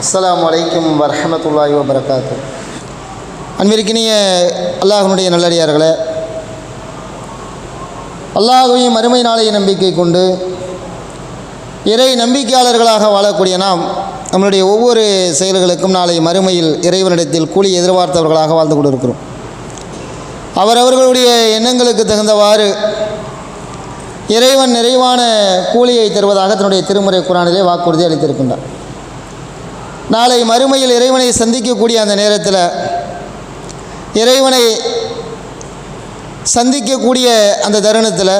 அஸ்லாம் வலைக்கம் வரமத்துல்லாஹி வபரகாத்து. அன்பிற்கினிய அல்லாஹனுடைய நல்லடியார்களே அல்லாஹுவையும் மறுமை நாளைய நம்பிக்கை கொண்டு இறை நம்பிக்கையாளர்களாக வாழக்கூடிய நாம் நம்மளுடைய ஒவ்வொரு செயல்களுக்கும் நாளை மறுமையில் இறைவனிடத்தில் கூலி எதிர்பார்த்தவர்களாக வாழ்ந்து கொண்டிருக்கிறோம். அவரவர்களுடைய எண்ணங்களுக்கு தகுந்தவாறு இறைவன் நிறைவான கூலியை தருவதாக தன்னுடைய திருமுறை குரானிலே வாக்குறுதி அளித்திருக்கின்றார். நாளை மறுமையில் இறைவனை சந்திக்கக்கூடிய அந்த நேரத்தில் இறைவனை சந்திக்கக்கூடிய அந்த தருணத்தில்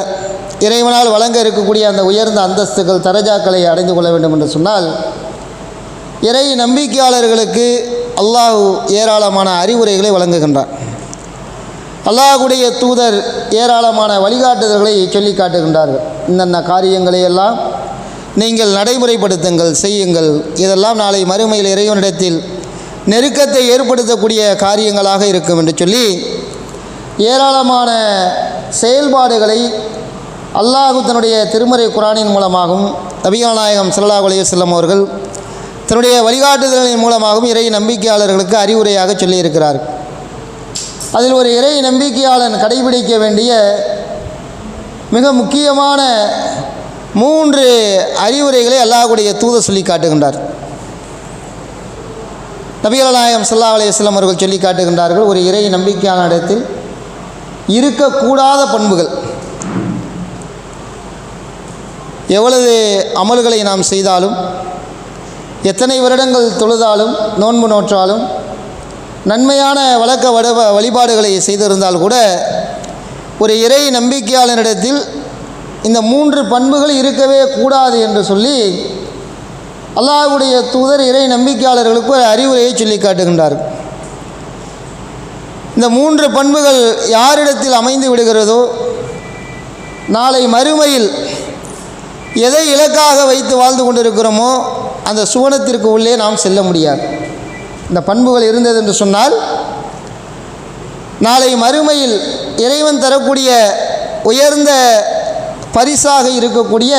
இறைவனால் வழங்க இருக்கக்கூடிய அந்த உயர்ந்த அந்தஸ்துகள் தரஜாக்களை அடைந்து கொள்ள வேண்டும் என்று சொன்னால் இறை நம்பிக்கையாளர்களுக்கு அல்லாஹ் ஏராளமான அறிவுரைகளை வழங்குகின்றார் அல்லாஹுடைய தூதர் ஏராளமான வழிகாட்டுதல்களை சொல்லி காட்டுகின்றார்கள். இந்தந்த காரியங்களை எல்லாம் நீங்கள் நடைமுறைப்படுத்துங்கள் செய்யுங்கள். இதெல்லாம் நாளை மறுமையில் இறைவனிடத்தில் நெருக்கத்தை ஏற்படுத்தக்கூடிய காரியங்களாக இருக்கும் என்று சொல்லி ஏராளமான செயல்பாடுகளை அல்லாஹு தன்னுடைய திருமறை குரானின் மூலமாகவும் நபிகள் சல்லா ஸல்லல்லாஹு அவர்கள் தன்னுடைய வழிகாட்டுதல்களின் மூலமாகவும் இறை நம்பிக்கையாளர்களுக்கு அறிவுரையாக சொல்லியிருக்கிறார். அதில் ஒரு இறை நம்பிக்கையாளன் கடைபிடிக்க வேண்டிய மிக முக்கியமான மூன்று அறிவுரைகளை அல்லாஹுடைய தூத சொல்லி காட்டுகின்றார். நபிகள் நாயகம் ஸல்லல்லாஹு அவர்கள் சொல்லி காட்டுகின்றார்கள் ஒரு இறை நம்பிக்கையான இடத்தில் இருக்கக்கூடாத பண்புகள். எவ்வளவு அமல்களை நாம் செய்தாலும் எத்தனை வருடங்கள் தொழுதாலும் நோன்பு நோற்றாலும் நன்மையான வழக்க வட வழிபாடுகளை செய்திருந்தால் கூட ஒரு இறை நம்பிக்கையாளனிடத்தில் இந்த மூன்று பண்புகள் இருக்கவே கூடாது என்று சொல்லி அல்லாஹ்வுடைய தூதர் இறை நம்பிக்கையாளர்களுக்கு ஒரு அறிவுரையை சொல்லி காட்டுகின்றார். இந்த மூன்று பண்புகள் யாரிடத்தில் அமைந்து விடுகிறதோ நாளை மறுமையில் எதை இலக்காக வைத்து வாழ்ந்து கொண்டிருக்கிறோமோ அந்த சுவனத்திற்கு உள்ளே நாம் செல்ல முடியாது. இந்த பண்புகள் இருந்தது என்று சொன்னால் நாளை மறுமையில் இறைவன் தரக்கூடிய உயர்ந்த பரிசாக இருக்கக்கூடிய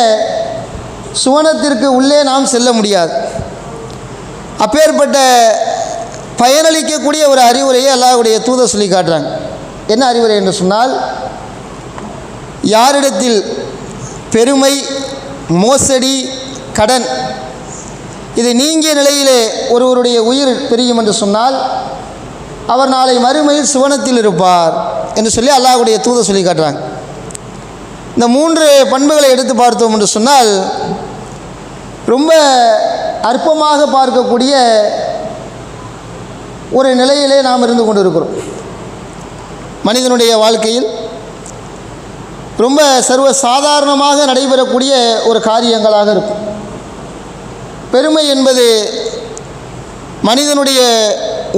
சுவனத்திற்கு உள்ளே நாம் செல்ல முடியாது. அப்பேற்பட்ட பயனளிக்கக்கூடிய ஒரு அறிவுரையை அல்லாஹ்வுடைய தூத சொல்லி காட்டுறாங்க. என்ன அறிவுரை என்று சொன்னால் யாரிடத்தில் பெருமை மோசடி கடன் இது நீங்கிய நிலையிலே ஒருவருடைய உயிர் பிரியும் என்று சொன்னால் அவர் நாளை மறுமையில் சுவனத்தில் இருப்பார் என்று சொல்லி அல்லாஹுடைய தூத சொல்லி காட்டுறாங்க. இந்த மூன்று பண்புகளை எடுத்து பார்த்தோம் என்று சொன்னால் ரொம்ப அற்பமாக பார்க்கக்கூடிய ஒரு நிலையிலே நாம் இருந்து கொண்டிருக்கிறோம். மனிதனுடைய வாழ்க்கையில் ரொம்ப சர்வ சாதாரணமாக நடைபெறக்கூடிய ஒரு காரியங்களாக இருக்கும். பெருமை என்பது மனிதனுடைய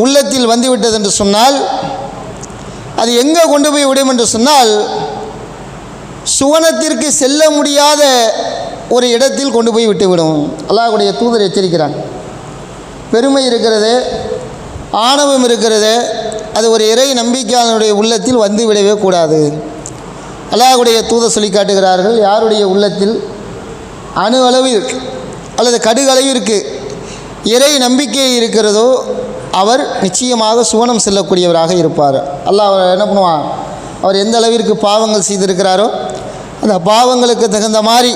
உள்ளத்தில் வந்துவிட்டது என்று சொன்னால் அது எங்கே கொண்டு போய் விடும் என்று சொன்னால் சுவனத்திற்கு செல்ல முடியாத ஒரு இடத்தில் கொண்டு போய் விட்டுவிடும். அல்லாஹுடைய தூதர் எச்சரிக்கிறாங்க. பெருமை இருக்கிறது ஆணவம் இருக்கிறது அது ஒரு இறை நம்பிக்கையாளனுடைய உள்ளத்தில் வந்து விடவே கூடாது. அல்லாஹுடைய தூதர் சொல்லி காட்டுகிறார்கள் யாருடைய உள்ளத்தில் அணு அளவிற்கு அல்லது கடுகளவிற்கு இறை நம்பிக்கை இருக்கிறதோ அவர் நிச்சயமாக சுவனம் செல்லக்கூடியவராக இருப்பார். அல்லாஹ் அவர் என்ன பண்ணுவான்? அவர் எந்த அளவிற்கு பாவங்கள் செய்திருக்கிறாரோ அந்த பாவங்களுக்கு தகுந்த மாதிரி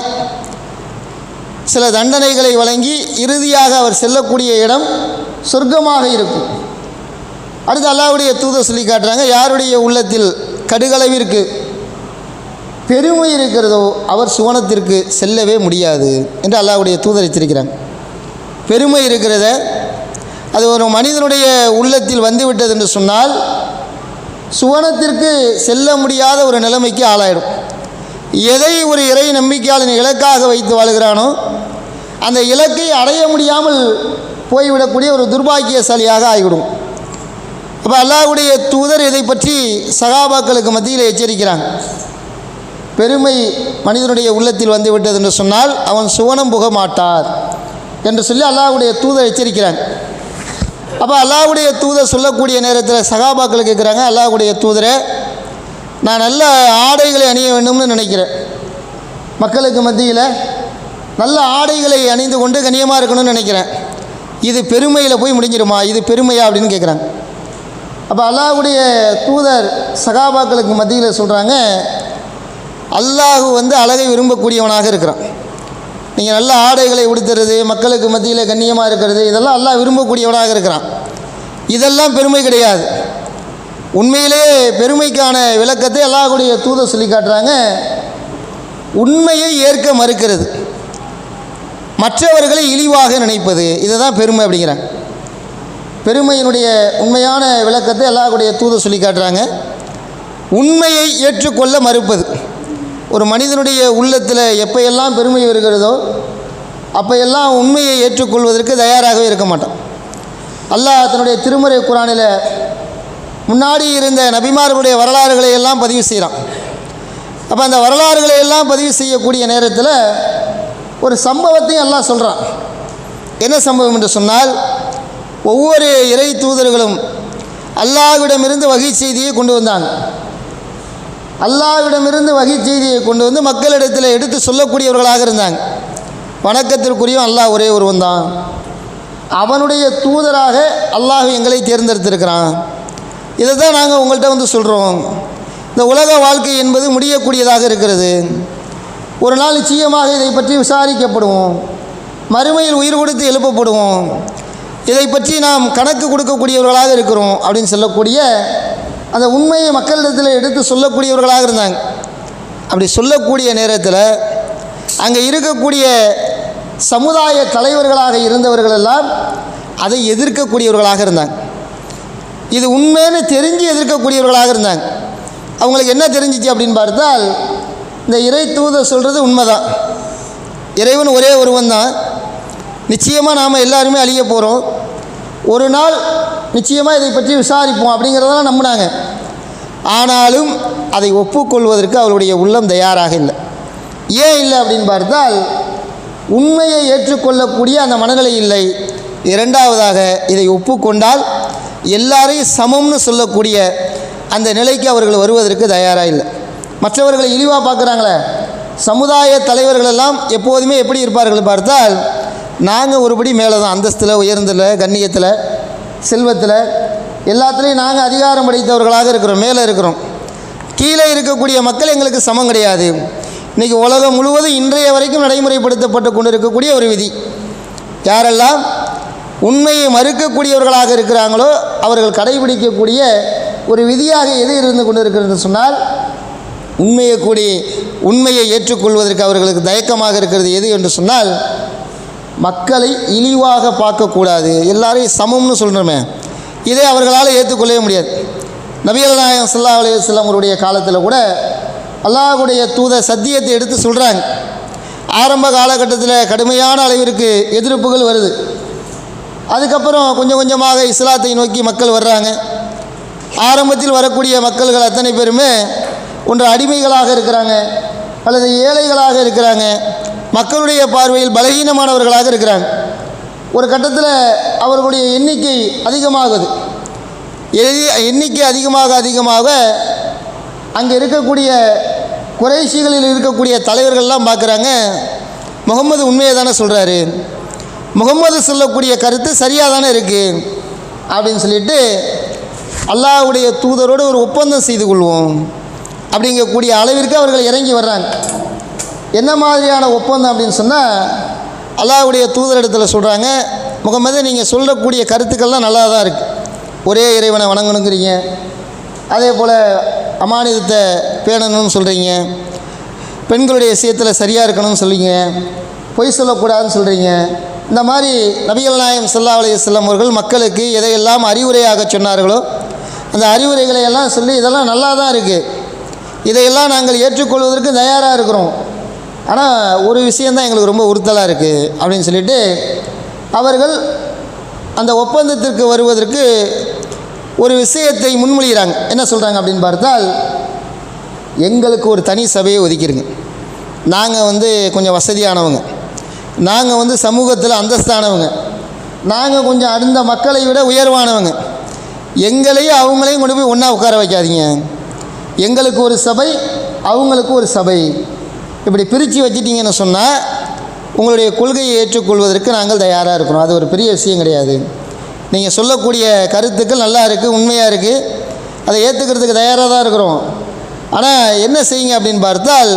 சில தண்டனைகளை வழங்கி இறுதியாக அவர் செல்லக்கூடிய இடம் சொர்க்கமாக இருக்கும். அடுத்து அல்லாவுடைய தூதர் சொல்லி காட்டுறாங்க யாருடைய உள்ளத்தில் கடுகளவிற்கு பெருமை இருக்கிறதோ அவர் சுவனத்திற்கு செல்லவே முடியாது என்று அல்லாவுடைய தூதர் எச்சரிக்கிறாங்க. பெருமை இருக்கிறத அது ஒரு மனிதனுடைய உள்ளத்தில் வந்துவிட்டது என்று சொன்னால் சுவனத்திற்கு செல்ல முடியாத ஒரு நிலைமைக்கு ஆளாயிடும். எதை ஒரு இறை நம்பிக்கையாளன் இலக்காக வைத்து வாழ்கிறானோ அந்த இலக்கை அடைய முடியாமல் போய்விடக்கூடிய ஒரு துர்பாக்கியசாலியாக ஆகிவிடும். அப்போ அல்லாஹுடைய தூதர் இதை பற்றி சகாபாக்களுக்கு மத்தியில் எச்சரிக்கிறாங்க. பெருமை மனிதனுடைய உள்ளத்தில் வந்துவிட்டது என்று சொன்னால் அவன் சுவனம் புக மாட்டார் என்று சொல்லி அல்லாஹுடைய தூதர் எச்சரிக்கிறாங்க. அப்போ அல்லாஹுடைய தூதர் சொல்லக்கூடிய நேரத்தில் சகாபாக்கள் கேட்குறாங்க அல்லாஹ்வுடைய தூதரை நான் நல்ல ஆடைகளை அணிய வேண்டும்னு நினைக்கிறேன். மக்களுக்கு மத்தியில் நல்ல ஆடைகளை அணிந்து கொண்டு கண்ணியமாக இருக்கணும்னு நினைக்கிறேன். இது பெருமையில் போய் முடிஞ்சிருமா? இது பெருமையா அப்படின்னு கேட்குறாங்க அப்போ அல்லாஹ்வுடைய தூதர் சகாபாக்களுக்கு மத்தியில் சொல்கிறாங்க அல்லாஹ் வந்து அழகை விரும்பக்கூடியவனாக இருக்கிறான். நீங்கள் நல்ல ஆடைகளை உடுத்துறது மக்களுக்கு மத்தியில் கண்ணியமாக இருக்கிறது இதெல்லாம் அல்லாஹ் விரும்பக்கூடியவனாக இருக்கிறான். இதெல்லாம் பெருமை கிடையாது. உண்மையிலேயே பெருமைக்கான விளக்கத்தை அல்லாஹுடைய தூத சொல்லி காட்டுறாங்க. உண்மையை ஏற்க மறுக்கிறது. மற்றவர்களை இழிவாக நினைப்பது இதை தான் பெருமை அப்படிங்கிறாங்க. பெருமையினுடைய உண்மையான விளக்கத்தை அல்லாஹுடைய தூத சொல்லி காட்டுறாங்க. உண்மையை ஏற்றுக்கொள்ள மறுப்பது. ஒரு மனிதனுடைய உள்ளத்தில் எப்பையெல்லாம் பெருமை வருகிறதோ அப்பையெல்லாம் உண்மையை ஏற்றுக்கொள்வதற்கு தயாராகவே இருக்க மாட்டான். அல்லாஹ் தன்னுடைய திருமறை குரானில் முன்னாடி இருந்த நபிமார்களுடைய வரலாறுகளை எல்லாம் பதிவு செய்கிறான். அப்போ அந்த வரலாறுகளை எல்லாம் பதிவு செய்யக்கூடிய நேரத்தில் ஒரு சம்பவத்தையும் அல்லாஹ் சொல்கிறான் என்ன சம்பவம் என்று சொன்னால் ஒவ்வொரு இறை தூதர்களும் அல்லாஹ்விடமிருந்து வகை செய்தியை கொண்டு வந்தாங்க அல்லாஹ்விடமிருந்து வகை செய்தியை கொண்டு வந்து மக்களிடத்தில் எடுத்து சொல்லக்கூடியவர்களாக இருந்தாங்க. வணக்கத்திற்குரியும் அல்லாஹ் ஒரே ஒருவன் தான் அவனுடைய தூதராக அல்லாஹ் எங்களை தேர்ந்தெடுத்திருக்கிறான். இதை தான் நாங்கள் உங்கள்கிட்ட வந்து சொல்கிறோம் இந்த உலக வாழ்க்கை என்பது முடியக்கூடியதாக இருக்கிறது. ஒரு நாள் நிச்சயமாக இதை பற்றி விசாரிக்கப்படுவோம். மறுமையில் உயிர் கொடுத்து எழுப்பப்படுவோம். இதை பற்றி நாம் கணக்கு கொடுக்கக்கூடியவர்களாக இருக்கிறோம் அப்படின்னு சொல்லக்கூடிய அந்த உண்மையை மக்களிடத்தில் எடுத்து சொல்லக்கூடியவர்களாக இருந்தாங்க. அப்படி சொல்லக்கூடிய நேரத்தில் அங்கே இருக்கக்கூடிய சமுதாய தலைவர்களாக இருந்தவர்கள் எல்லாம் அதை எதிர்க்கக்கூடியவர்களாக இருந்தாங்க. இது உண்மைன்னு தெரிஞ்சு எதிர்க்கக்கூடியவர்களாக இருந்தாங்க. அவங்களுக்கு என்ன தெரிஞ்சிச்சு அப்படின்னு பார்த்தால் இந்த இறை தூதர் சொல்கிறது உண்மைதான். இறைவன் ஒரே ஒருவன் தான். நிச்சயமாக நாம் எல்லாருமே அழிய போகிறோம் ஒரு நாள் நிச்சயமாக இதை பற்றி விசாரிப்போம் அப்படிங்கிறதெல்லாம் நம்பினாங்க. ஆனாலும் அதை ஒப்புக்கொள்வதற்கு அவருடைய உள்ளம் தயாராக இல்லை. ஏன் இல்லை அப்படின்னு பார்த்தால் உண்மையை ஏற்றுக்கொள்ளக்கூடிய அந்த மனநிலை இல்லை. இரண்டாவதாக இதை ஒப்புக்கொண்டால் எல்லாரையும் சமம்னு சொல்லக்கூடிய அந்த நிலைக்கு அவர்கள் வருவதற்கு தயாராக இல்லை. மற்றவர்களை இழிவாக பார்க்குறாங்களே சமுதாய தலைவர்களெல்லாம் எப்போதுமே எப்படி இருப்பார்கள் பார்த்தால் நாங்கள் ஒருபடி மேலே தான் அந்தஸ்தில் உயர்ந்தில் கண்ணியத்தில் செல்வத்தில் எல்லாத்துலேயும் நாங்கள் அதிகாரம் படைத்தவர்களாக இருக்கிறோம் மேலே இருக்கிறோம். கீழே இருக்கக்கூடிய மக்கள் எங்களுக்கு சமம் கிடையாது. இன்றைக்கி உலகம் முழுவதும் இன்றைய வரைக்கும் நடைமுறைப்படுத்தப்பட்டு கொண்டு இருக்கக்கூடிய ஒரு விதி. யாரெல்லாம் உண்மையை மறுக்கக்கூடியவர்களாக இருக்கிறாங்களோ அவர்கள் கடைபிடிக்கக்கூடிய ஒரு விதியாக எது இருந்து கொண்டு இருக்கிறது சொன்னால் உண்மையை கூடி உண்மையை ஏற்றுக்கொள்வதற்கு அவர்களுக்கு தயக்கமாக இருக்கிறது எது என்று சொன்னால் மக்களை இழிவாக பார்க்கக்கூடாது. எல்லாரையும் சமம்னு சொல்கிறோமே இதை அவர்களால் ஏற்றுக்கொள்ளவே முடியாது. நபிகள் நாயகம் சல்லா அலையம் அவருடைய காலத்தில் கூட அல்லாஹுடைய தூத சத்தியத்தை எடுத்து சொல்கிறாங்க ஆரம்ப காலகட்டத்தில் கடுமையான அளவிற்கு எதிர்ப்புகள் வருது. அதுக்கப்புறம் கொஞ்சம் கொஞ்சமாக இஸ்லாத்தை நோக்கி மக்கள் வர்றாங்க. ஆரம்பத்தில் வரக்கூடிய மக்கள்கள் அத்தனை பேருமே ஒன்று அடிமைகளாக இருக்கிறாங்க அல்லது ஏழைகளாக இருக்கிறாங்க. மக்களுடைய பார்வையில் பலகீனமானவர்களாக இருக்கிறாங்க. ஒரு கட்டத்தில் அவர்களுடைய எண்ணிக்கை அதிகமாகுது. எண்ணிக்கை அதிகமாக அதிகமாக அங்கே இருக்கக்கூடிய குறைஷிகளில் இருக்கக்கூடிய தலைவர்கள்லாம் பார்க்குறாங்க முகமது உண்மையை தானே சொல்கிறாரு முகம்மது சொல்லக்கூடிய கருத்து சரியாக தானே இருக்குது அப்படின்னு சொல்லிட்டு அல்லாஹ்வுடைய தூதரோடு ஒரு ஒப்பந்தம் செய்து கொள்வோம். அப்படிங்கக்கூடிய அளவிற்கு அவர்கள் இறங்கி வர்றாங்க. என்ன மாதிரியான ஒப்பந்தம் அப்படின்னு சொன்னால் அல்லாஹ்வுடைய தூதரிடத்தில் சொல்கிறாங்க முகமது நீங்கள் சொல்லக்கூடிய கருத்துக்கள்லாம் நல்லா தான் இருக்குது ஒரே இறைவனை வணங்கணுங்கிறீங்க. அதே போல் அமானிதத்தை பேணணும்னு சொல்கிறீங்க பெண்களுடைய விஷயத்தில் சரியாக இருக்கணும்னு சொல்கிறீங்க பொய் சொல்லக்கூடாதுன்னு சொல்கிறீங்க இந்த மாதிரி நபிகள் நாயம் சல்லா அலையம் அவர்கள் மக்களுக்கு எதையெல்லாம் அறிவுரையாக சொன்னார்களோ அந்த அறிவுரைகளை எல்லாம் சொல்லி இதெல்லாம் நல்லா தான் இருக்குது இதையெல்லாம் நாங்கள் ஏற்றுக்கொள்வதற்கு தயாராக இருக்கிறோம். ஆனால் ஒரு விஷயந்தான் எங்களுக்கு ரொம்ப உறுத்தலாக இருக்குது அப்படின்னு சொல்லிட்டு அவர்கள் அந்த ஒப்பந்தத்திற்கு வருவதற்கு ஒரு விஷயத்தை முன்மொழிகிறாங்க. என்ன சொல்கிறாங்க அப்படின்னு பார்த்தால் எங்களுக்கு ஒரு தனி சபையை ஒதுக்கிடுங்க நாங்கள் வந்து கொஞ்சம் வசதியானவங்க. நாங்கள் வந்து சமூகத்தில் அந்தஸ்தானவங்க. நாங்கள் கொஞ்சம் அடுத்த மக்களை விட உயர்வானவங்க. எங்களையும் அவங்களையும் கொண்டு போய் ஒன்றா உட்கார வைக்காதீங்க. எங்களுக்கு ஒரு சபை அவங்களுக்கு ஒரு சபை. இப்படி பிரித்து வச்சிட்டிங்கன்னு சொன்னால் உங்களுடைய கொள்கையை ஏற்றுக்கொள்வதற்கு நாங்கள் தயாராக இருக்கிறோம். அது ஒரு பெரிய விஷயம் கிடையாது. நீங்கள் சொல்லக்கூடிய கருத்துக்கள் நல்லா இருக்குது உண்மையாக இருக்குது அதை ஏற்றுக்கிறதுக்கு தயாராக தான் இருக்கிறோம். ஆனால் என்ன செய்யுங்க அப்படின்னு பார்த்தால்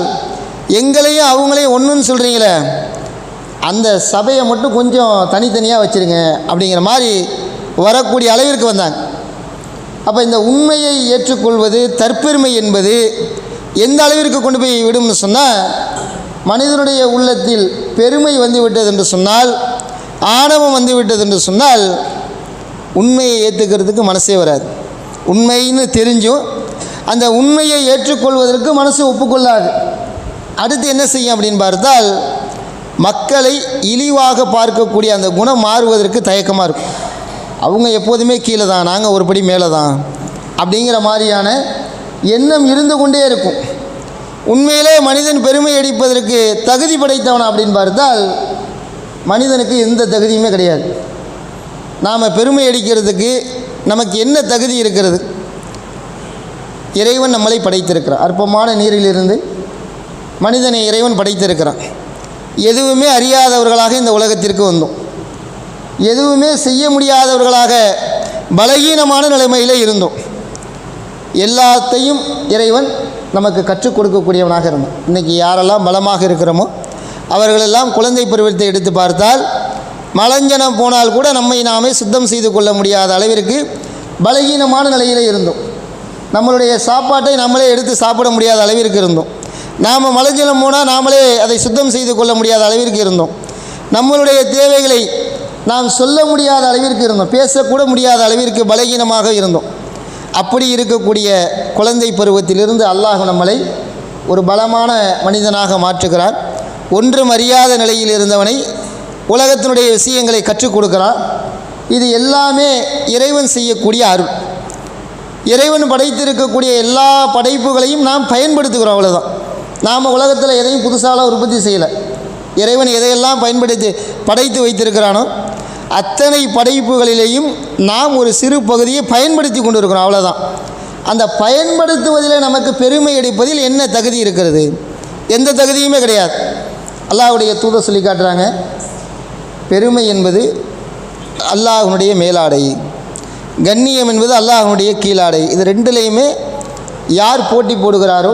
எங்களையும் அவங்களையும் ஒன்றுன்னு சொல்கிறீங்களே அந்த சபையை மட்டும் கொஞ்சம் தனித்தனியாக வச்சுருங்க அப்படிங்கிற மாதிரி வரக்கூடிய அளவிற்கு வந்தாங்க. அப்போ இந்த உண்மையை ஏற்றுக்கொள்வது தற்பெருமை என்பது எந்த அளவிற்கு கொண்டு போய் விடும்னு சொன்னால் மனிதனுடைய உள்ளத்தில் பெருமை வந்து விட்டது என்று சொன்னால் ஆணவம் வந்து விட்டது என்று சொன்னால் உண்மையை ஏற்றுக்கிறதுக்கு மனசே வராது. உண்மைன்னு தெரிஞ்சும் அந்த உண்மையை ஏற்றுக்கொள்வதற்கு மனசு ஒப்புக்கொள்ளாது. அடுத்து என்ன செய்யும் அப்படின்னு பார்த்தால் மக்களை இழிவாக பார்க்கக்கூடிய அந்த குணம் மாறுவதற்கு தயக்கமாக இருக்கும். அவங்க எப்போதுமே கீழே தான் நாங்கள் ஒரு படி மேலே தான் அப்படிங்கிற மாதிரியான எண்ணம் இருந்து கொண்டே இருக்கும். உண்மையிலே மனிதன் பெருமை அடிப்பதற்கு தகுதி படைத்தவன் அப்படின்னு பார்த்தால் மனிதனுக்கு எந்த தகுதியுமே கிடையாது. நாம் பெருமை அடிக்கிறதுக்கு நமக்கு என்ன தகுதி இருக்கிறது? இறைவன் நம்மளை படைத்திருக்கிறான் அற்பமான நீரிலிருந்து மனிதனை இறைவன் படைத்திருக்கிறான். எதுவுமே அறியாதவர்களாக இந்த உலகத்திற்கு வந்தோம். எதுவுமே செய்ய முடியாதவர்களாக பலகீனமான நிலைமையில் இருந்தோம். எல்லாத்தையும் இறைவன் நமக்கு கற்றுக் கொடுக்கக்கூடியவனாக இருந்தான். இன்றைக்கி யாரெல்லாம் பலமாக இருக்கிறோமோ அவர்களெல்லாம் குழந்தை பருவத்தை எடுத்து பார்த்தால் மலஞ்சனம் போனால் கூட நம்மை நாமே சுத்தம் செய்து கொள்ள முடியாத அளவிற்கு பலகீனமான நிலையில் இருந்தோம். நம்மளுடைய சாப்பாட்டை நம்மளே எடுத்து சாப்பிட முடியாத அளவிற்கு இருந்தோம். நாம் மலஞ்சலம் போனால் நாமளே அதை சுத்தம் செய்து கொள்ள முடியாத அளவிற்கு இருந்தோம். நம்மளுடைய தேவைகளை நாம் சொல்ல முடியாத அளவிற்கு இருந்தோம். பேசக்கூட முடியாத அளவிற்கு பலகீனமாக இருந்தோம். அப்படி இருக்கக்கூடிய குழந்தை பருவத்திலிருந்து அல்லாஹ் நம்மளை ஒரு பலமான மனிதனாக மாற்றுகிறார். ஒன்றும் அறியாத நிலையில் இருந்தவனை உலகத்தினுடைய விஷயங்களை கற்றுக் கொடுக்கிறான் இது எல்லாமே இறைவன் செய்யக்கூடிய அருள். இறைவன் படைத்திருக்கக்கூடிய எல்லா படைப்புகளையும் நாம் பயன்படுத்துகிறோம் அவ்வளோதான் நாம் உலகத்தில் எதையும் புதுசாலாம் உற்பத்தி செய்யலை. இறைவன் எதையெல்லாம் பயன்படுத்தி படைத்து வைத்திருக்கிறானோ அத்தனை படைப்புகளிலேயும் நாம் ஒரு சிறு பகுதியை பயன்படுத்தி கொண்டு இருக்கிறோம் அவ்வளோதான் அந்த பயன்படுத்துவதில் நமக்கு பெருமை அடிப்பதில் என்ன தகுதி இருக்கிறது? எந்த தகுதியுமே கிடையாது. அல்லாஹுடைய தூத சொல்லி காட்டுறாங்க பெருமை என்பது அல்லாஹனுடைய மேலாடை. கண்ணியம் என்பது அல்லாஹனுடைய கீழாடை. இது ரெண்டுலேயுமே யார் போட்டி போடுகிறாரோ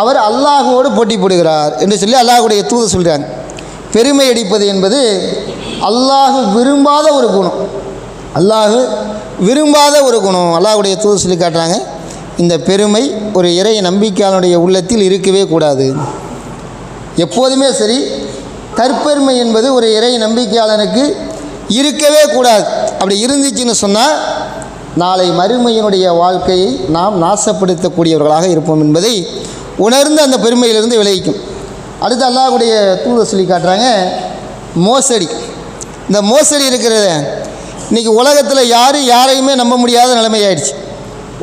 அவர் அல்லாஹுவோடு போட்டி போடுகிறார் என்று சொல்லி அல்லாஹுடைய தூது சொல்கிறாங்க பெருமை அடிப்பது என்பது அல்லாஹ் விரும்பாத ஒரு குணம். அல்லாஹ் விரும்பாத ஒரு குணம். அல்லாஹுடைய தூது சொல்லி காட்டுறாங்க. இந்த பெருமை ஒரு இறை நம்பிக்கையாளனுடைய உள்ளத்தில் இருக்கவே கூடாது. எப்போதுமே சரி தற்பெருமை என்பது ஒரு இறை நம்பிக்கையாளனுக்கு இருக்கவே கூடாது. அப்படி இருந்துச்சுன்னு சொன்னால் நாளை மறுமையினுடைய வாழ்க்கையை நாம் நாசப்படுத்தக்கூடியவர்களாக இருப்போம் என்பதை உணர்ந்து அந்த பெருமையிலிருந்து விளைவிக்கும். அடுத்து அல்லாஹ்வுடைய தூதர் சொல்லி காட்டுறாங்க மோசடி. இந்த மோசடி இருக்கிறத இன்றைக்கி உலகத்தில் யாரும் யாரையுமே நம்ப முடியாத நிலைமையாயிடுச்சு.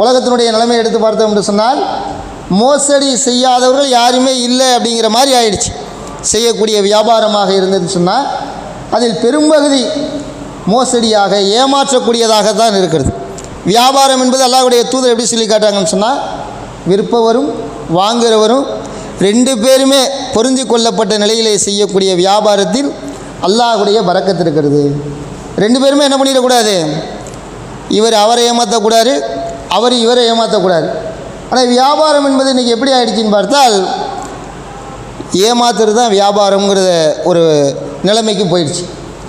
உலகத்தினுடைய நிலைமையை எடுத்து பார்த்தோம் என்று சொன்னால் மோசடி செய்யாதவர்கள் யாருமே இல்லை அப்படிங்கிற மாதிரி ஆயிடுச்சு. செய்யக்கூடிய வியாபாரமாக இருந்ததுன்னு சொன்னால் அதில் பெரும்பகுதி மோசடியாக ஏமாற்றக்கூடியதாக தான் இருக்கிறது. வியாபாரம் என்பது அல்லாஹுடைய தூதர் எப்படி சொல்லி காட்டாங்கன்னு சொன்னால் விற்பவரும் வாங்குறவரும் ரெண்டு பேருமே பொருந்தி கொள்ளப்பட்ட நிலையிலே செய்யக்கூடிய வியாபாரத்தில் அல்லாஹுடைய பறக்கத்து இருக்கிறது. ரெண்டு பேருமே என்ன பண்ணிடக்கூடாது? இவர் அவரை ஏமாற்றக்கூடாது அவர் இவரை ஏமாற்றக்கூடாது ஆனால் வியாபாரம் என்பது இன்றைக்கி எப்படி ஆயிடுச்சுன்னு பார்த்தால் ஏமாத்துறது தான் வியாபாரங்கிறத ஒரு நிலைமைக்கு போயிடுச்சு.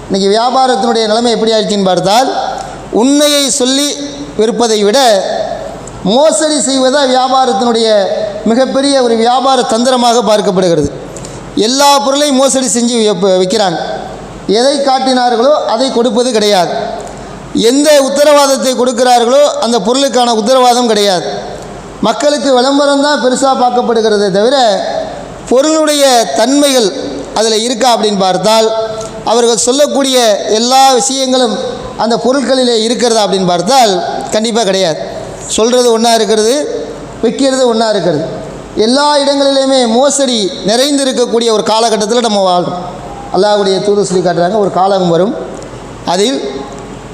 இன்றைக்கி வியாபாரத்தினுடைய நிலைமை எப்படி ஆயிடுச்சுன்னு பார்த்தால் உண்மையை சொல்லி விற்பதை விட மோசடி செய்வதா வியாபாரத்தினுடைய மிகப்பெரிய ஒரு வியாபார தந்திரமாக பார்க்கப்படுகிறது. எல்லா பொருளையும் மோசடி செஞ்சு விப்ப- விற்கிறாங்க எதை காட்டினார்களோ அதை கொடுப்பது கிடையாது. எந்த உத்தரவாதத்தை கொடுக்கிறார்களோ அந்த பொருளுக்கான உத்தரவாதம் கிடையாது. மக்களுக்கு விளம்பரம் தான் பெருசாக பார்க்கப்படுகிறதே தவிர பொருளுடைய தன்மைகள் அதில் இருக்கா அப்படின்னு பார்த்தால் அவர்கள் சொல்லக்கூடிய எல்லா விஷயங்களும் அந்த பொருட்களிலே இருக்கிறதா அப்படின்னு பார்த்தால் கண்டிப்பாக கிடையாது. சொல்கிறது ஒன்றா இருக்கிறது விற்கிறது ஒன்றா இருக்கிறது. எல்லா இடங்களிலுமே மோசடி நிறைந்து இருக்கக்கூடிய ஒரு காலகட்டத்தில் நம்ம வாழ்கிறோம் அல்லாஹுடைய தூது சொல்லி காட்டுறாங்க ஒரு காலம் வரும். அதில்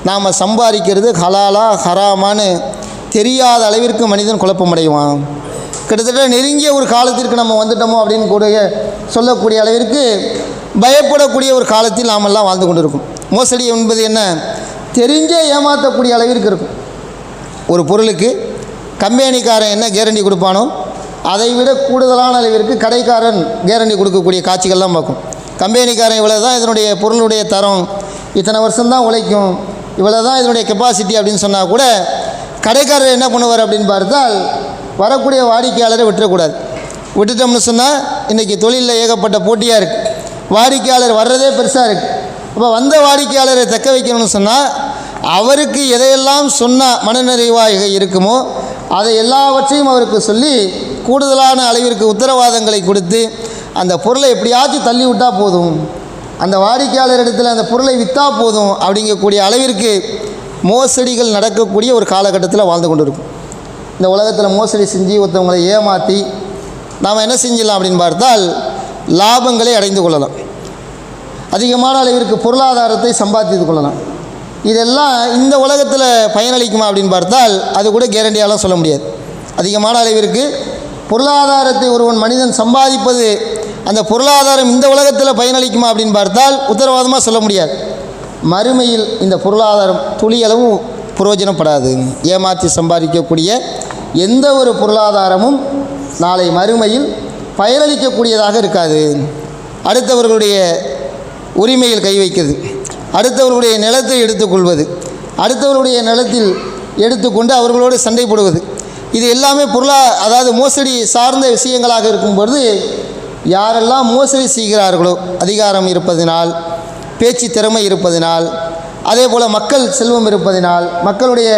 நாம் சம்பாதிக்கிறது ஹலாலா ஹராமான்னு தெரியாத அளவிற்கு மனிதன் குழப்பமடைவான். கிட்டத்தட்ட நெருங்கிய ஒரு காலத்திற்கு நம்ம வந்துட்டோமோ அப்படின்னு கூட சொல்லக்கூடிய அளவிற்கு பயப்படக்கூடிய ஒரு காலத்தில் நாமெல்லாம் வாழ்ந்து கொண்டிருக்கும். மோசடி என்பது என்ன? தெரிஞ்சே ஏமாற்றக்கூடிய அளவிற்கு இருக்கும். ஒரு பொருளுக்கு கம்பெனிக்காரன் என்ன கேரண்டி கொடுப்பானோ அதை விட கூடுதலான அளவிற்கு கடைக்காரன் கேரண்டி கொடுக்கக்கூடிய காட்சிகள்லாம் பார்க்கும். கம்பெனிக்காரன் இவ்வளோ தான் இதனுடைய பொருளுடைய தரம் இத்தனை வருஷம்தான் உழைக்கும் இவ்வளோ தான் இதனுடைய கெப்பாசிட்டி அப்படின்னு சொன்னால் கூட கடைக்காரர் என்ன பண்ணுவார் அப்படின்னு பார்த்தால் வரக்கூடிய வாடிக்கையாளரை விட்டுறக்கூடாது. விட்டுட்டோம்னு சொன்னால் இன்றைக்கி தொழிலில் ஏகப்பட்ட போட்டியாக இருக்குது வாடிக்கையாளர் வர்றதே பெருசாக இருக்குது அப்போ வந்த வாடிக்கையாளரை தக்க வைக்கணும்னு சொன்னால் அவருக்கு எதையெல்லாம் சொன்னால் மனநிறைவாக இருக்குமோ அதை எல்லாவற்றையும் அவருக்கு சொல்லி கூடுதலான அளவிற்கு உத்தரவாதங்களை கொடுத்து அந்த பொருளை எப்படியாச்சும் தள்ளி விட்டால் போதும். அந்த வாடிக்கையாளர் இடத்துல அந்த பொருளை விற்றா போதும் அப்படிங்கக்கூடிய அளவிற்கு மோசடிகள் நடக்கக்கூடிய ஒரு காலகட்டத்தில் வாழ்ந்து கொண்டு இருக்கும் இந்த உலகத்தில் மோசடி செஞ்சு ஒருத்தவங்களை ஏமாற்றி நாம் என்ன செஞ்சிடலாம் அப்படின்னு பார்த்தால் லாபங்களை அடைந்து கொள்ளலாம். அதிகமான அளவிற்கு பொருளாதாரத்தை சம்பாதித்து கொள்ளலாம். இதெல்லாம் இந்த உலகத்தில் பயனளிக்குமா அப்படின்னு பார்த்தால் அது கூட கேரண்டியாலாம் சொல்ல முடியாது. அதிகமான அளவிற்கு பொருளாதாரத்தை ஒருவன் மனிதன் சம்பாதிப்பது அந்த பொருளாதாரம் இந்த உலகத்தில் பயனளிக்குமா அப்படின்னு பார்த்தால் உத்தரவாதமாக சொல்ல முடியாது. மறுமையில் இந்த பொருளாதாரம் துளியளவும் பிரயோஜனப்படாது ஏமாற்றி சம்பாதிக்கக்கூடிய எந்த ஒரு பொருளாதாரமும் நாளை மறுமையில் பயனளிக்கக்கூடியதாக இருக்காது. அடுத்தவர்களுடைய உரிமையில் கை வைக்கிறது. அடுத்தவர்களுடைய நிலத்தை எடுத்துக்கொள்வது அடுத்தவர்களுடைய நிலத்தில் எடுத்துக்கொண்டு அவர்களோடு சண்டை போடுவது இது எல்லாமே பொருளா அதாவது மோசடி சார்ந்த விஷயங்களாக இருக்கும் பொழுது யாரெல்லாம் மோசடி செய்கிறார்களோ அதிகாரம் இருப்பதினால் பேச்சு திறமை இருப்பதினால் அதே போல் மக்கள் செல்வம் இருப்பதினால் மக்களுடைய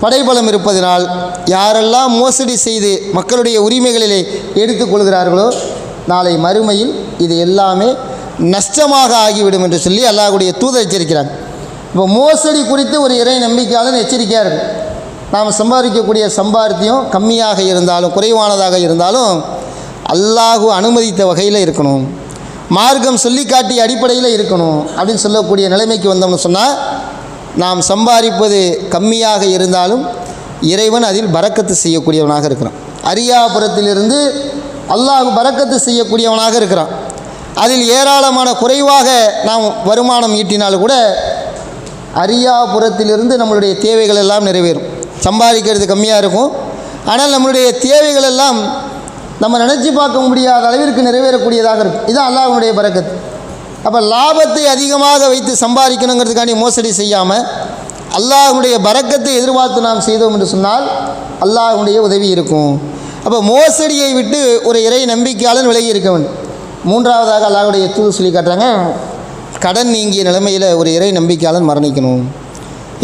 படைபலம் இருப்பதினால் யாரெல்லாம் மோசடி செய்து மக்களுடைய உரிமைகளிலே எடுத்துக்கொள்கிறார்களோ நாளை மறுமையில் இது எல்லாமே நஷ்டமாக ஆகிவிடும் என்று சொல்லி அல்லாஹுடைய தூதர் எச்சரிக்கிறாங்க. இப்போ மோசடி குறித்து ஒரு இறை நம்பிக்கையாளன் எச்சரிக்கையாக இருக்கும் நாம் சம்பாதிக்கக்கூடிய சம்பாத்தியம் கம்மியாக இருந்தாலும் குறைவானதாக இருந்தாலும் அல்லாஹு அனுமதித்த வகையில் இருக்கணும். மார்க்கம் சொல்லி காட்டிய அடிப்படையில் இருக்கணும் அப்படின்னு சொல்லக்கூடிய நிலைமைக்கு வந்தோம்னு சொன்னால் நாம் சம்பாதிப்பது கம்மியாக இருந்தாலும் இறைவன் அதில் பறக்கத்து செய்யக்கூடியவனாக இருக்கிறான். அரியாபுரத்திலிருந்து அல்லாஹ் பறக்கத்து செய்யக்கூடியவனாக இருக்கிறான். அதில் ஏராளமான குறைவாக நாம் வருமானம் ஈட்டினால் கூட அரியாபுரத்திலிருந்து நம்மளுடைய தேவைகள் எல்லாம் நிறைவேறும். சம்பாதிக்கிறது கம்மியாக இருக்கும். ஆனால் நம்மளுடைய தேவைகள் எல்லாம் நம்ம நினச்சி பார்க்க முடியாத அளவிற்கு நிறைவேறக்கூடியதாக இருக்கும். இதுதான் அல்லாஹனுடைய பறக்கத்து. அப்போ லாபத்தை அதிகமாக வைத்து சம்பாதிக்கணுங்கிறதுக்காண்டி மோசடி செய்யாமல் அல்லாஹனுடைய பறக்கத்தை எதிர்பார்த்து நாம் செய்தோம் என்று சொன்னால் அல்லாஹனுடைய உதவி இருக்கும். அப்போ மோசடியை விட்டு ஒரு இறை நம்பிக்கையாளன் விலகி இருக்க வேண்டும். மூன்றாவதாக அல்லாஹுடைய தூது சொல்லி காட்டுறாங்க கடன் நீங்கிய நிலைமையில் ஒரு இறை நம்பிக்கையாளன் மரணிக்கணும்.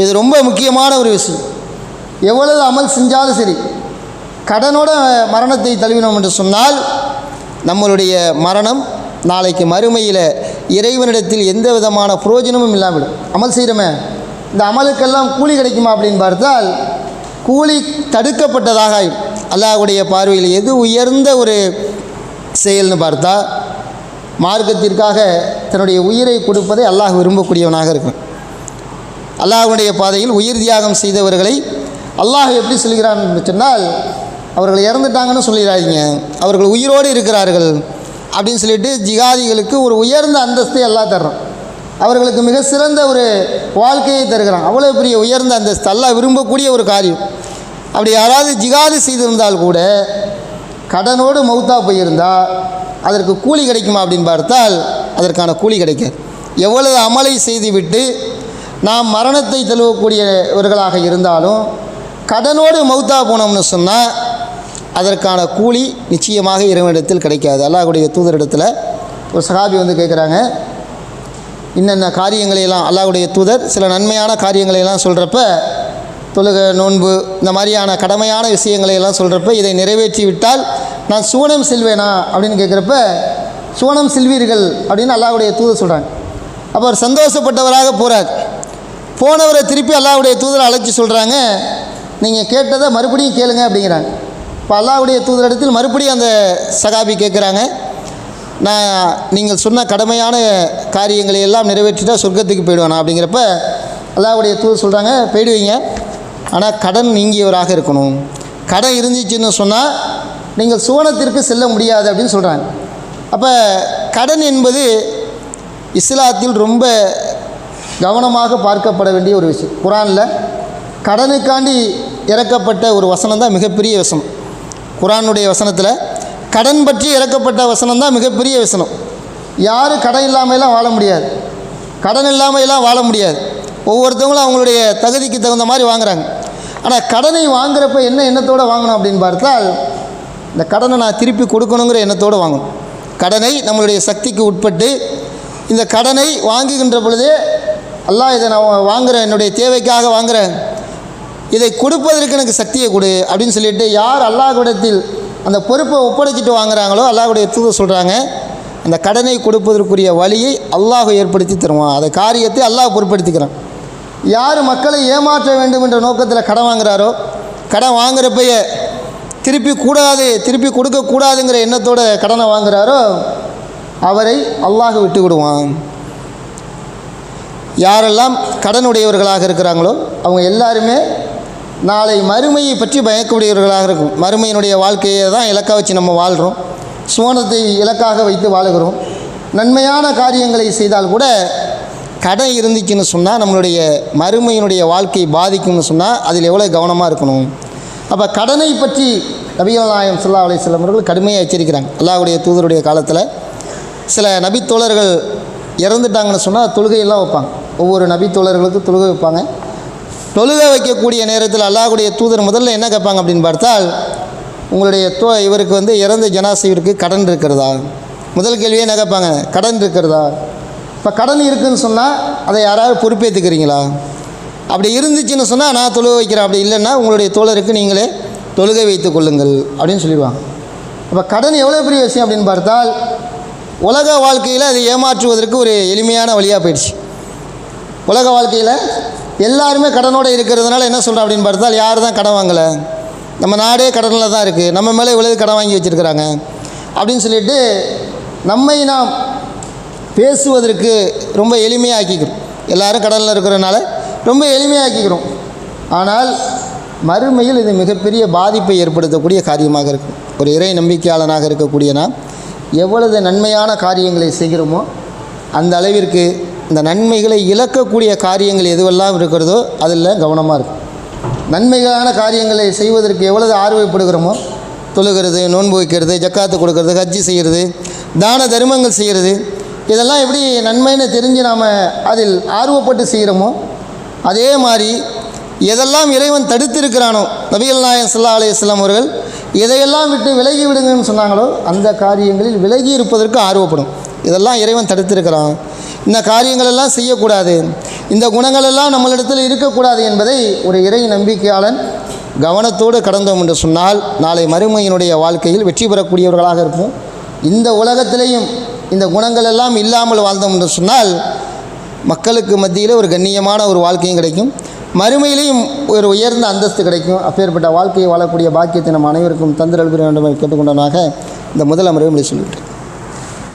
இது ரொம்ப முக்கியமான ஒரு விஷயம். எவ்வளவு அமல் செஞ்சாலும் சரி கடனோட மரணத்தை தழுவினோம் என்று சொன்னால் நம்மளுடைய மரணம் நாளைக்கு மறுமையில் இறைவனிடத்தில் எந்த விதமான புரோஜனமும் இல்லாமல் அமல் செய்கிறோமே இந்த அமலுக்கெல்லாம் கூலி கிடைக்குமா அப்படின்னு பார்த்தால் கூலி தடுக்கப்பட்டதாக அல்லாஹுடைய பார்வையில் எது உயர்ந்த ஒரு செயல்னு பார்த்தா மார்க்கத்திற்காக தன்னுடைய உயிரை கொடுப்பதை அல்லாஹ் விரும்பக்கூடியவனாக இருக்கும் அல்லாஹுடைய பாதையில் உயிர் தியாகம் செய்தவர்களை அல்லாஹ் எப்படி சொல்கிறான் சொன்னால் அவர்கள் இறந்துட்டாங்கன்னு சொல்லிடாதீங்க. அவர்கள் உயிரோடு இருக்கிறார்கள் அப்படின்னு சொல்லிட்டு ஜிகாதிகளுக்கு ஒரு உயர்ந்த அந்தஸ்தை எல்லாம் தர்றான். அவர்களுக்கு மிக சிறந்த ஒரு வாழ்க்கையை தருகிறான். அவ்வளோ பெரிய உயர்ந்த அந்தஸ்து. அல்லாஹ் விரும்பக்கூடிய ஒரு காரியம். அப்படி யாராவது ஜிகாது செய்திருந்தால் கூட கடனோடு மௌத்தா போயிருந்தால் அதற்கு கூலி கிடைக்குமா அப்படின்னு பார்த்தால் அதற்கான கூலி கிடைக்காது. எவ்வளவு அமலை செய்துவிட்டு நாம் மரணத்தை தழுவக்கூடியவர்களாக இருந்தாலும் கடனோடு மௌத்தா போனோம்னு சொன்னால் அதற்கான கூலி நிச்சயமாக இறைவனிடத்தில் கிடைக்காது. அல்லாஹுடைய தூதரிடத்தில் ஒரு சகாபி வந்து கேட்குறாங்க இன்னென்ன காரியங்களையெல்லாம் அல்லாஹுடைய தூதர் சில நன்மையான காரியங்களையெல்லாம் சொல்கிறப்ப தொழுக நோன்பு இந்த மாதிரியான கடமையான விஷயங்களை எல்லாம் சொல்கிறப்ப இதை நிறைவேற்றி விட்டால் நான் சுவனம் செல்வேனா அப்படின்னு கேட்குறப்ப சுவனம் செல்வீர்கள் அப்படின்னு அல்லாவுடைய தூதர் சொல்கிறாங்க அப்போ அவர் சந்தோஷப்பட்டவராக போகிறார் போனவரை திருப்பி அல்லாவுடைய தூதரை அழைச்சி சொல்கிறாங்க நீங்கள் கேட்டதை மறுபடியும் கேளுங்க அப்படிங்கிறாங்க. இப்போ அல்லாஹ்வுடைய தூதரிடத்தில் மறுபடியும் அந்த சகாபி கேட்குறாங்க நான் நீங்கள் சொன்ன கடமையான காரியங்களை எல்லாம் நிறைவேற்றிட்டா சொர்க்கத்துக்கு போயிடுவேனா அப்படிங்கிறப்ப அல்லாவுடைய தூதர் சொல்கிறாங்க போயிடுவீங்க. ஆனால் கடன் நீங்கியவராக இருக்கணும். கடன் இருந்துச்சுன்னு சொன்னால் நீங்கள் சுவனத்திற்கு செல்ல முடியாது அப்படின்னு சொல்கிறாங்க அப்போ கடன் என்பது இஸ்லாத்தில் ரொம்ப கவனமாக பார்க்கப்பட வேண்டிய ஒரு விஷயம். குரானில் கடனுக்காண்டி இறக்கப்பட்ட ஒரு வசனம் தான் மிகப்பெரிய வசனம். குரானுடைய வசனத்தில் கடன் பற்றி இறக்கப்பட்ட வசனம் தான் மிகப்பெரிய வசனம். யாரும் கடன் இல்லாமலாம் வாழ முடியாது. கடன் இல்லாமலாம் வாழ முடியாது. ஒவ்வொருத்தவங்களும் அவங்களுடைய தகுதிக்கு தகுந்த மாதிரி வாங்குகிறாங்க ஆனால் கடனை வாங்குறப்ப என்ன எண்ணத்தோடு வாங்கணும் அப்படின்னு பார்த்தால் இந்த கடனை நான் திருப்பி கொடுக்கணுங்கிற எண்ணத்தோடு வாங்கணும். கடனை நம்மளுடைய சக்திக்கு உட்பட்டு இந்த கடனை வாங்குகின்ற பொழுதே அல்லாஹ் இதை நான் வாங்குகிறேன் என்னுடைய தேவைக்காக வாங்குகிறேன் இதை கொடுப்பதற்கு எனக்கு சக்தியை கொடு அப்படின்னு சொல்லிட்டு யார் அல்லாஹ்விடத்தில் அந்த பொறுப்பை ஒப்படைச்சிட்டு வாங்குறாங்களோ அல்லாஹுடைய தூத சொல்கிறாங்க அந்த கடனை கொடுப்பதற்குரிய வழியை அல்லாஹ் ஏற்படுத்தி தருவான். அந்த காரியத்தை அல்லாஹ் பொறுப்படுத்திக்கிறான் யார் மக்களை ஏமாற்ற வேண்டும் என்ற நோக்கத்தில் கடன் வாங்குகிறாரோ கடன் வாங்குறப்பய திருப்பி கூடாது திருப்பி கொடுக்கக்கூடாதுங்கிற எண்ணத்தோட கடனை வாங்குகிறாரோ அவரை அல்லாஹ் விட்டு விடுவான் யாரெல்லாம் கடனுடையவர்களாக இருக்கிறாங்களோ அவங்க எல்லாருமே நாளை மறுமையை பற்றி பயக்கக்கூடியவர்களாக இருக்கும். மறுமையினுடைய வாழ்க்கையை தான் இலக்காக வச்சு நம்ம வாழ்கிறோம் சுவனத்தை இலக்காக வைத்து வாழுகிறோம். நன்மையான காரியங்களை செய்தால் கூட கடன் இருந்துச்சுன்னு சொன்னால் நம்மளுடைய மறுமையினுடைய வாழ்க்கையை பாதிக்கும்னு சொன்னால் அதில் எவ்வளோ கவனமாக இருக்கணும்? அப்போ கடனை பற்றி நபிகள் நாயம் சுல்லா அலிஸ்லாம் அவர்கள் கடுமையாக எச்சரிக்கிறாங்க. அல்லாவுடைய தூதருடைய காலத்தில் சில நபித்தோழர்கள் இறந்துட்டாங்கன்னு சொன்னால் தொழுகையெல்லாம் வைப்பாங்க. ஒவ்வொரு நபித்தோழர்களுக்கும் தொழுகை வைப்பாங்க. தொழுகை வைக்கக்கூடிய நேரத்தில் அல்லாஹுடைய தூதர் முதல்ல என்ன கேட்பாங்க அப்படின்னு பார்த்தால் உங்களுடைய தோ இவருக்கு வந்து இறந்த ஜனாசிவருக்கு கடன் இருக்கிறதா? முதல் கேள்வியே என்ன கேட்பாங்க? கடன் இருக்கிறதா? இப்போ கடன் இருக்குதுன்னு சொன்னால் அதை யாராவது பொறுப்பேற்றுக்கிறீங்களா அப்படி இருந்துச்சுன்னு சொன்னால் நான் தொழுகை வைக்கிறேன். அப்படி இல்லைன்னா உங்களுடைய தோழருக்கு நீங்களே தொழுகை வைத்துக் கொள்ளுங்கள் அப்படின்னு சொல்லிடுவாங்க. அப்போ கடன் எவ்வளோ பெரிய விஷயம் அப்படின்னு பார்த்தால் உலக வாழ்க்கையில் அதை ஏமாற்றுவதற்கு ஒரு எளிமையான வழியாக போயிடுச்சு. உலக வாழ்க்கையில் எல்லாருமே கடனோடு இருக்கிறதுனால என்ன சொல்கிறோம் அப்படின்னு பார்த்தால் யார் தான் கடன் வாங்கலை? நம்ம நாடே கடனில் தான் இருக்குது நம்ம மேலே இவ்வளவு கடன் வாங்கி வச்சுருக்கிறாங்க. அப்படின்னு சொல்லிட்டு நம்மை நாம் பேசுவதற்கு ரொம்ப எளிமையாக்கிக்கிறோம். எல்லாரும் கடனில் இருக்கிறனால ரொம்ப எளிமையாக்கிக்கிறோம். ஆனால் மறுமையில் இது மிகப்பெரிய பாதிப்பை ஏற்படுத்தக்கூடிய காரியமாக இருக்கும். ஒரு இறை நம்பிக்கையாளனாக இருக்கக்கூடிய நாம் எவ்வளவு நன்மையான காரியங்களை செய்கிறோமோ அந்த அளவிற்கு இந்த நன்மைகளை இழக்கக்கூடிய காரியங்கள் எதுவெல்லாம் இருக்கிறதோ அதில் கவனமாக இருக்கும். நன்மைகளான காரியங்களை செய்வதற்கு எவ்வளவு ஆர்வப்படுகிறோமோ தொழுகிறது நோன்பு வைக்கிறது ஜக்காத்து கொடுக்கறது ஹஜ்ஜி செய்கிறது தான தர்மங்கள் செய்கிறது இதெல்லாம் எப்படி நன்மைன்னு தெரிஞ்சு நாம் அதில் ஆர்வப்பட்டு செய்கிறோமோ அதே மாதிரி எதெல்லாம் இறைவன் தடுத்திருக்கிறானோ நபிகள் நாயன் சல்லா அலையம் அவர்கள் எதையெல்லாம் விட்டு விலகி விடுங்கன்னு சொன்னாங்களோ அந்த காரியங்களில் விலகி இருப்பதற்கு ஆர்வப்படும். இதெல்லாம் இறைவன் தடுத்திருக்கிறான். இந்த காரியங்கள் எல்லாம் செய்யக்கூடாது. இந்த குணங்கள் எல்லாம் நம்மளிடத்தில் இருக்கக்கூடாது என்பதை ஒரு இறை நம்பிக்கையாளன் கவனத்தோடு கடந்தோம் என்று சொன்னால் நாளை மறுமையினுடைய வாழ்க்கையில் வெற்றி பெறக்கூடியவர்களாக இருப்போம். இந்த உலகத்திலேயும் இந்த குணங்கள் எல்லாம் இல்லாமல் வாழ்ந்தோம் என்று சொன்னால் மக்களுக்கு மத்தியில் ஒரு கண்ணியமான ஒரு வாழ்க்கையும் கிடைக்கும். மறுமையிலையும் ஒரு உயர்ந்த அந்தஸ்து கிடைக்கும். அப்பேற்பட்ட வாழ்க்கையை வாழக்கூடிய பாக்கியத்தை நம் அனைவருக்கும் தந்திரல் வேண்டும் என்று கேட்டுக்கொண்டனாக இந்த முதல் அமர்வை சொல்லிவிட்டேன்